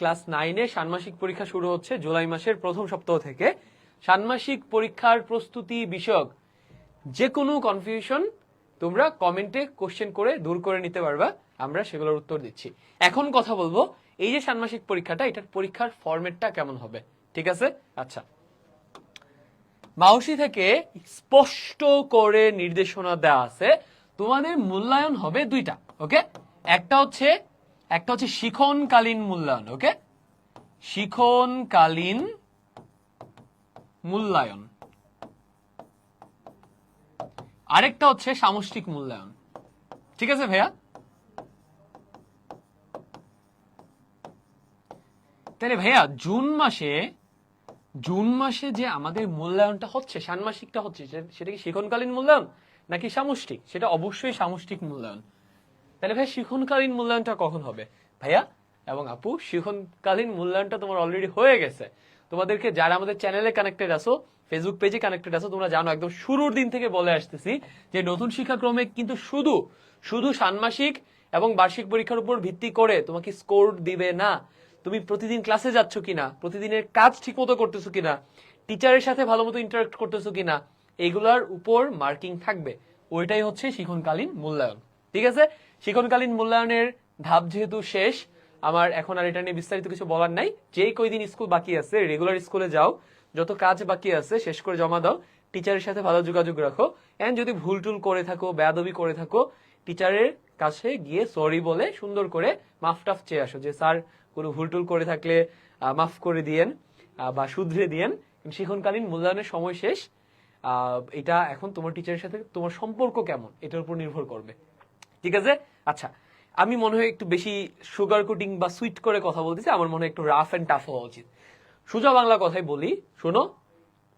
Class নাইনে ষান্মাসিক পরীক্ষা শুরু হচ্ছে জুলাই মাসের প্রথম সপ্তাহ থেকে। ষান্মাসিক পরীক্ষার প্রস্তুতি বিষয়ক যে কোনো কনফিউশন তোমরা কমেন্টে কোশ্চেন করে দূর করে নিতে পারবা। আমরা সেগুলোর উত্তর দিচ্ছি। এখন কথা বলব, এই যে ষান্মাসিক পরীক্ষাটা, এটার পরীক্ষার ফরম্যাটটা কেমন হবে? ঠিক আছে? আচ্ছা। মাউসি থেকে স্পষ্ট করে নির্দেশনা দেওয়া আছে। তোমাদের মূল্যায়ন হবে দুইটা ওকে একটা হচ্ছে একটা হচ্ছে শিখনকালীন মূল্যায়ন, ওকে? শিখনকালীন মূল্যায়ন। আরেকটা হচ্ছে সামষ্টিক মূল্যায়ন। ঠিক আছে ভাইয়া? তাহলে ভাইয়া, জুন মাসে জুন মাসে যে আমাদের মূল্যায়নটা হচ্ছে, ষান্মাসিকটা হচ্ছে সেটা কি শিখনকালীন মূল্যায়ন নাকি সামষ্টিক? সেটা অবশ্যই সামষ্টিক মূল্যায়ন। তাহলে ভাই, শিখনকালীন মূল্যায়নটা কখন হবে? ভাইয়া এবং আপু, শিখনকালীন মূল্যায়নটা তোমার অলরেডি হয়ে গেছে। তোমাদেরকে যারা আমাদের চ্যানেলে কানেক্টেড আছো ফেসবুক পেজে কানেক্টেড আছো, তোমরা জানো, একদম শুরুর দিন থেকে বলে আসতেছি যে নতুন শিক্ষাক্রমে কিন্তু শুধু শুধু ষান্মাসিক এবং বার্ষিক পরীক্ষার উপর ভিত্তি করে তোমাকে স্কোর দিবে না। তুমি প্রতিদিন ক্লাসে যাচ্ছ কিনা? প্রতিদিনের কাজ ঠিক মতো করতেছো কিনা? টিচারের সাথে ভালো মতো ইন্টারাক্ট করতেছো কিনা? এগুলার উপর মার্কিং থাকবে। ওইটাই হচ্ছে শিখনকালীন মূল্যায়ন। ঠিক আছে? শিখনকালীন মূল্যায়নের ধাপ যেহেতু শেষ, আমার এখন আর এটা নিয়ে বিস্তারিত কিছু বলার নাই। যেই কয়দিন স্কুল বাকি আছে রেগুলার স্কুলে যাও, যত কাজ বাকি আছে, শেষ করে জমা দাও টিচারের সাথে ভালো যোগাযোগ রাখো। এন্ড যদি ভুল টুল করে থাকো, বেয়াদবি করে থাকো টিচারের কাছে গিয়ে সরি বলে সুন্দর করে মাফ টাফ চেয়ে আসো যে, স্যার, কোনো ভুল টুল করে থাকলে মাফ করে দিয়েন বা শুধরে দিয়েন। শিখনকালীন মূল্যায়নের সময় শেষ এটা এখন তোমার টিচারের সাথে তোমার সম্পর্ক কেমন? এটার উপর নির্ভর করবে। ঠিক আছে? আচ্ছা আমি মনে হয় একটু বেশি সুগার কোটিং বা সুইট করে কথা বলতেছি, আমার মনে হয় একটু রাফ এন্ড টাফ হওয়া উচিত। সোজা বাংলা কথাই বলি, শোনো,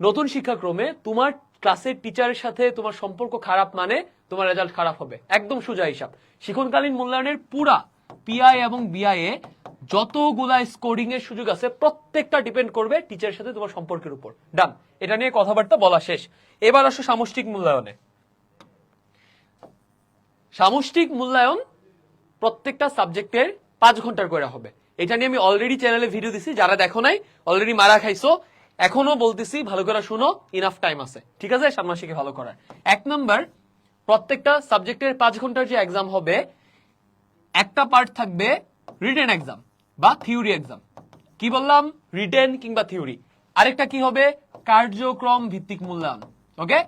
নতুন শিক্ষাক্রমে তোমার ক্লাসের টিচারের সাথে তোমার সম্পর্ক খারাপ মানে তোমার রেজাল্ট খারাপ হবে। একদম সোজা হিসাব। শিক্ষণকালীন মূল্যায়নের পুরা পিআই এবং বিআই এ যতগুলা স্কোরিং এর সুযোগ আছে, প্রত্যেকটা ডিপেন্ড করবে টিচারের সাথে তোমার সম্পর্কের উপর। ডান এটা নিয়ে কথাবার্তা বলা শেষ। এবার আসো সামষ্টিক মূল্যায়নে। সামষ্টিক মূল্যায়ন প্রত্যেকটা সাবজেক্টের পাঁচ ঘণ্টার করে হবে। এটা নিয়ে আমি অলরেডি চ্যানেলে ভিডিও দিছি, যারা দেখো নাই অলরেডি মারা খাইছো। এখনও বলতেছি, ভালো করে শুনো ইনাফ টাইম আছে। ঠিক আছে? ষান্মাসিকে ভালো করার। এক নম্বর প্রত্যেকটা সাবজেক্টের পাঁচ ঘণ্টার যে এক্সাম হবে, একটা পার্ট থাকবে রিটেন এক্সাম বা থিওরি এক্সাম কি বললাম? রিটেন কিংবা থিওরি আরেকটা কি হবে? কার্যক্রম ভিত্তিক মূল্যায়ন। ওকে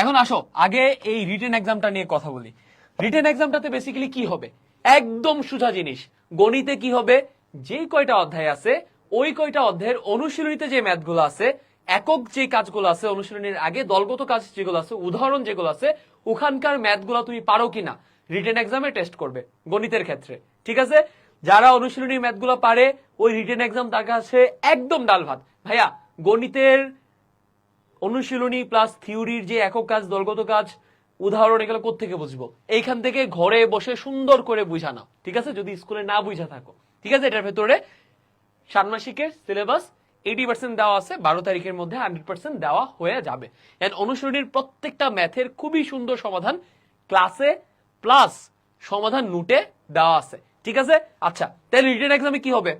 এখন আসো, আগে এই রিটেন এক্সামটা নিয়ে কথা বলি। রিটেন এক্সামটাতে বেসিক্যালি কি হবে? একদম সোজা জিনিস। গণিতে কি হবে? যেই কয়টা অধ্যায় আছে, ওই কয়টা অধ্যায়ের অনুশীলনীতে যে ম্যাথগুলো আছে, একক যে কাজগুলো আছে, অনুশীলনীর আগে দলগত কাজ যেগুলো আছে, উদাহরণ যেগুলো আছে, ওখানকার ম্যাথগুলো তুমি পারো কিনা? রিটেন এক্সামে টেস্ট করবে, গণিতের ক্ষেত্রে। ঠিক আছে? যারা অনুশীলনী ম্যাথগুলো পারে, ওই রিটেন এক্সাম তার কাছে একদম ডাল ভাত ভাইয়া, গণিতের অনুশীলনী প্লাস থিওরির যে একক কাজ, দলগত কাজ, উদাহরণ এগুলো কোথেকে বুঝব? এইখান থেকে ঘরে বসে সুন্দর করে বুঝানো, ঠিক আছে? যদি স্কুলে না বুঝা থাকো, ঠিক আছে? এটার ভেতরে ষান্মাসিকের সিলেবাস এইটি পার্সেন্ট দেওয়া আছে, বারো তারিখের মধ্যে হান্ড্রেড পার্সেন্ট দেওয়া হয়ে যাবে। অনুশীলনীর প্রত্যেকটা ম্যাথের খুবই সুন্দর সমাধান ক্লাসে প্লাস সমাধান নোটে দেওয়া আছে, ঠিক আছে? আচ্ছা তাহলে রিটেন এক্সামে কি হবে?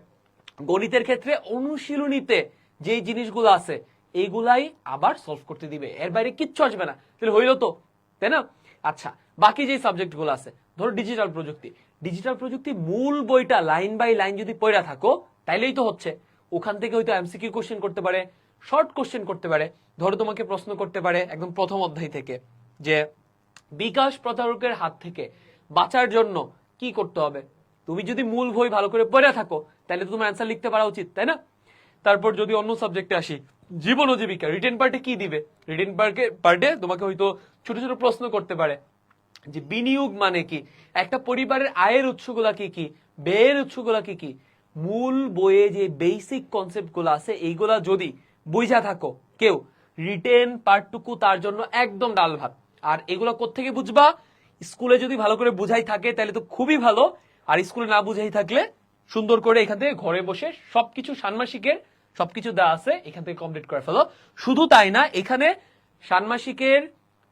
গণিতের ক্ষেত্রে অনুশীলনীতে যেই জিনিসগুলো আছে এইগুলাই আবার সলভ করতে দিবে। এর বাইরে কিচ্ছু আসবে না। তাহলে হইল তো, তাই না? আচ্ছা বাকি যে সাবজেক্টগুলো আছে, ধরো ডিজিটাল প্রযুক্তি। ডিজিটাল প্রযুক্তি মূল বইটা লাইন বাই লাইন যদি পড়া থাকো, তাইলেই তো হচ্ছে। ওখান থেকে হয়তো এমসিকিউ কোশ্চেন করতে পারে শর্ট কোশ্চেন করতে পারে। ধরো তোমাকে প্রশ্ন করতে পারে একদম প্রথম অধ্যায় থেকে, যে বিকাশ প্রতারকের হাত থেকে বাঁচার জন্য কি করতে হবে? তুমি যদি মূল বই ভালো করে পড়ে থাকো তাহলে তো তোমার অ্যান্সার লিখতে পারা উচিত, তাই না? তারপর যদি অন্য সাবজেক্টে আসি জীবন ও জীবিকা রিটেন পার্টে কি দিবে? রিটেন পার্টে পার্টে তোমাকে হয়তো ছোট ছোট প্রশ্ন করতে পারে। যে বিনিয়োগ মানে কি? একটা পরিবারের আয়ের উৎসগুলা কি কি? ব্যয়ের উৎসগুলা কি কি? মূল বইয়ে যে বেসিক কনসেপ্টগুলো আছে, এইগুলা যদি বুঝা থাকো, কেউ রিটেন পার্টটুকু তার জন্য একদম ডাল ভাত। আর এগুলো কোত্থেকে বুঝবা? স্কুলে যদি ভালো করে বুঝাই থাকে, তাহলে তো খুবই ভালো। আর স্কুলে না বুঝাই থাকলে সুন্দর করে এখান থেকে ঘরে বসে সবকিছু ষান্মাসিকের সবকিছু দেওয়া আছে এখান থেকে কমপ্লিট করে ফেলো। শুধু তাই না, এখানে ষান্মাসিকের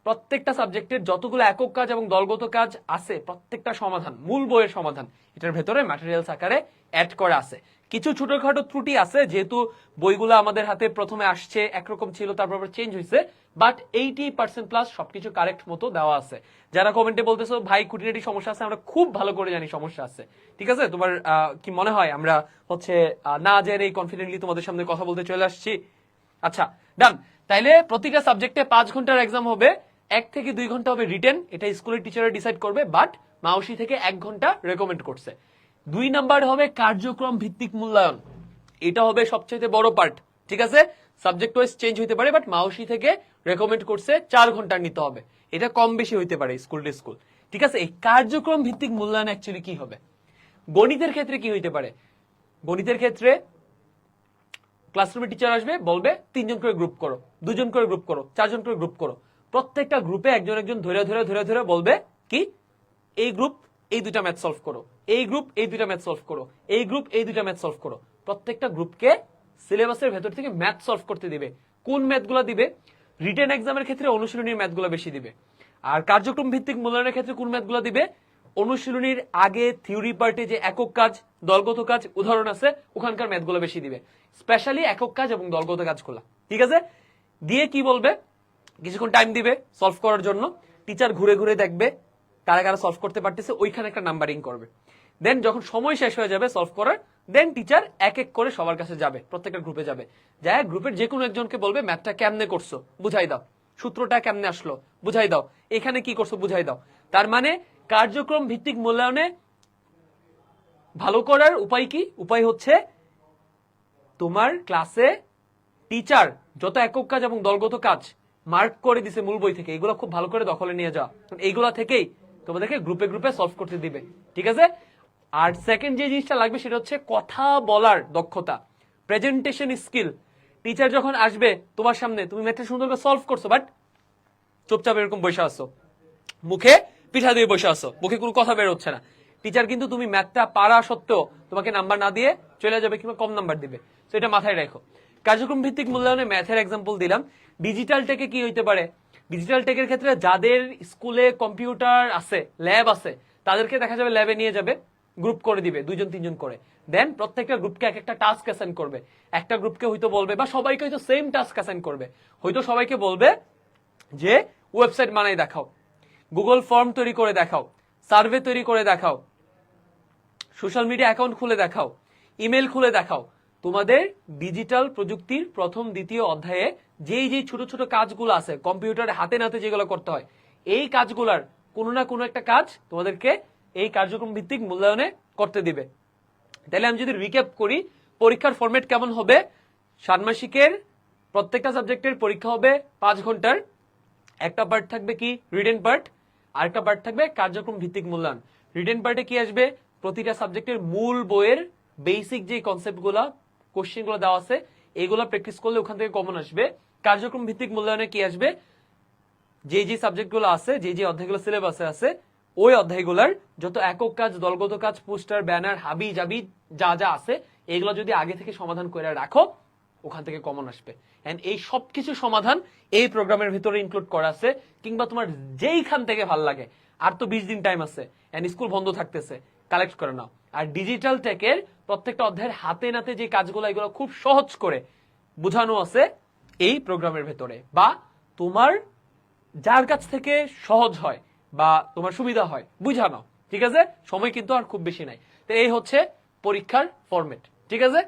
প্রত্যেকটা সাবজেক্টের যতগুলো একক কাজ এবং দলগত কাজ আছে, প্রত্যেকটা সমাধান, মূল বইয়ের সমাধান, এটার ভেতরে ম্যাটেরিয়ালস আকারে অ্যাড করা আছে। কিছু ছোটখাটো ত্রুটি আছে, যেহেতু বইগুলো আমাদের হাতে প্রথমে আসছে, একরকম ছিল, তারপর চেঞ্জ হয়েছে বাট এইটি পার্সেন্ট প্লাস সবকিছু কারেক্ট মতো দেওয়া আছে। যারা কমেন্টে বলতেছো, ভাই, খুঁটিনাটি সমস্যা আছে, আমরা খুব ভালো করে জানি সমস্যা আছে। ঠিক আছে? তোমার কি মনে হয়? আমরা হচ্ছে না জেনে কনফিডেন্টলি তোমাদের সামনে কথা বলতে চলে আসছি। আচ্ছা ডান তাইলে প্রতিটা সাবজেক্টে পাঁচ ঘণ্টার এক্সাম হবে, এক থেকে দুই ঘণ্টা হবে রিটেন এটা স্কুলের টিচাররা ডিসাইড করবে বাট মাউসি থেকে এক ঘণ্টা রেকমেন্ড করছে। দুই নাম্বার হবে কার্যক্রম ভিত্তিক মূল্যায়ন। এটা হবে সবচেয়ে বড় পার্ট ঠিক আছে? সাবজেক্ট ওয়াইজ চেঞ্জ হইতে পারে বাট মাউসি থেকে রেকমেন্ড করছে চার ঘণ্টা নিতে হবে। এটা কম বেশি হইতে পারে স্কুল টু স্কুল ঠিক আছে? এই কার্যক্রম ভিত্তিক মূল্যায়ন অ্যাকচুয়ালি কি হবে? গণিতের ক্ষেত্রে কি হইতে পারে? গণিতের ক্ষেত্রে ক্লাসরুমে টিচার আসবে, বলবে, তিনজন করে গ্রুপ করো, দুজন করে গ্রুপ করো, চারজন করে গ্রুপ করো। প্রত্যেকটা গ্রুপে একজন একজন ধরে ধরে ধরে ধরে বলবে কি, এই গ্রুপ এই দুটা ম্যাথ সলভ করো। এই গ্রুপ এই দুইটা ম্যাথ সলভ করো। এই গ্রুপ এই দুইটা ম্যাথ সলভ করো। প্রত্যেকটা গ্রুপকে সিলেবাসের ভেতর থেকে ম্যাথ সলভ করতে দিবে। কোন ম্যাথগুলো দিবে? রিটেন এক্সামের ক্ষেত্রে অনুশীলনীর ম্যাথগুলো বেশি দিবে। আর কার্যক্রম ভিত্তিক মূল্যায়নের ক্ষেত্রে কোন ম্যাথগুলো দিবে? অনুশীলনীর আগে থিওরি পার্টে যে একক কাজ, দলগত কাজ, উদাহরণ আছে, ওখানকার ম্যাথগুলো বেশি দিবে। স্পেশালি একক কাজ এবং দলগত কাজগুলো ঠিক আছে? দিয়ে কি বলবে? কিছুক্ষণ টাইম দিবে সলভ করার জন্য। টিচার ঘুরে ঘুরে দেখবে কারা কারা সলভ করতে পারতেছে, ওইখানে একটা নাম্বারিং করবে। দেন যখন সময় শেষ হয়ে যাবে সলভ করার দেন টিচার এক এক করে সবার কাছে যাবে, প্রত্যেকটা গ্রুপে যাবে। যায় গ্রুপের যে কোনো একজনকে বলবে ম্যাথটা কেমনে করছ? বুঝাই দাও। সূত্রটা কেমনে আসলো? বুঝাই দাও। এখানে কি করছ? বুঝাই দাও। তার মানে কার্যক্রম ভিত্তিক মূল্যায়নে ভালো করার উপায় কি? উপায় হচ্ছে তোমার ক্লাসে টিচার যত একক কাজ এবং দলগত কাজ মার্ক করে দিছে মূল বই থেকে, এগুলো খুব ভালো করে দখলে নিয়ে যাওয়া এইগুলা থেকেই তোমাদেরকে গ্রুপে গ্রুপে সলভ করতে দিবে। ঠিক আছে? আর সেকেন্ড যে জিনিসটা লাগবে সেটা হচ্ছে কথা বলার দক্ষতা প্রেজেন্টেশন স্কিল টিচার যখন আসবে তোমার সামনে, তুমি ম্যাথটা সুন্দর করে সলভ করছ বাট চুপচাপ এরকম বসে আসো মুখে পিঠা দিয়ে বসে আসো মুখে কোনো কথা বের হচ্ছে না। টিচার কিন্তু তুমি ম্যাথটা পারা সত্ত্বেও তোমাকে নাম্বার না দিয়ে চলে যাবে কিংবা কম নাম্বার দিবে। তো এটা মাথায় রাখো। কার্যক্রম ভিত্তিক মূল্যায়নে ম্যাথের এক্সাম্পল দিলাম। ডিজিটাল টেকে কি হইতে পারে? ডিজিটাল টেকের ক্ষেত্রে যাদের স্কুলে কম্পিউটার আছে ল্যাব আছে, তাদেরকে দেখা যাবে ল্যাবে নিয়ে যাবে। গ্রুপ করে দিবে, দুইজন, তিনজন করে। দেন প্রত্যেকটা গ্রুপকে এক একটা টাস্ক অ্যাসাইন করবে। একটা গ্রুপকে হয়তো বলবে বা সবাইকে হয়তো সেম টাস্ক অ্যাসাইন করবে। হয়তো সবাইকে বলবে যে ওয়েবসাইট বানাই দেখাও গুগল ফর্ম তৈরি করে দেখাও সার্ভে তৈরি করে দেখাও সোশ্যাল মিডিয়া অ্যাকাউন্ট খুলে দেখাও ইমেল খুলে দেখাও। তোমাদের ডিজিটাল প্রযুক্তির প্রথম, দ্বিতীয় অধ্যায়ে যেই যেই ছোট ছোট কাজগুলো আছে কম্পিউটারে হাতে নাতে যেগুলো করতে হয়, এই কাজগুলার কোনো না কোনো একটা কাজ তোমাদেরকে এই কার্যক্রম ভিত্তিক মূল্যায়নে করতে দিবে। তাহলে আমি যদি রিক্যাপ করি, পরীক্ষার ফরম্যাট কেমন হবে? ষান্মাসিকের প্রত্যেকটা সাবজেক্টের পরীক্ষা হবে পাঁচ ঘণ্টার। একটা পার্ট থাকবে কি? রিটেন পার্ট আরেকটা পার্ট থাকবে কার্যক্রম ভিত্তিক মূল্যায়ন। রিটেন পার্টে কি আসবে? প্রতিটা সাবজেক্টের মূল বইয়ের বেসিক যে কনসেপ্টগুলা কোশ্চেনগুলো দেওয়া আছে, এগুলো প্র্যাকটিস করলে ওখান থেকে কমন আসবে। কার্যক্রম ভিত্তিক মূল্যায়নে কি আসবে? যে যে সাবজেক্টগুলো আছে যে যে অধ্যায়গুলো সিলেবাসে আছে ওই অধ্যায়গুলোর যত একক কাজ, দলগত কাজ, পোস্টার, ব্যানার, হাবি জাবি যা যা আছে, এগুলো যদি আগে থেকে সমাধান করে রাখো, ওখান থেকে কমন আসবে। এন্ড এই সবকিছু সমাধান এই প্রোগ্রামের ভিতরে ইনক্লুড করা আছে, কিংবা তোমার যেইখান থেকে ভালো লাগে। আর তো বিশ দিন টাইম আছে এন্ড স্কুল বন্ধ থাকতেছে কালেক্ট করে নাও। আর ডিজিটাল টেকের প্রত্যেকটা অধ্যায়ের হাতে নাতে যে কাজগুলো, এগুলো খুব সহজ করে বোঝানো আছে এই প্রোগ্রামের ভেতরে, বা তোমার যার কাছ থেকে সহজ হয় বা তোমার সুবিধা হয়, বুঝানো, ঠিক আছে? সময় কিন্তু আর খুব বেশি নাই। তো এই হচ্ছে পরীক্ষার ফরম্যাট ঠিক আছে?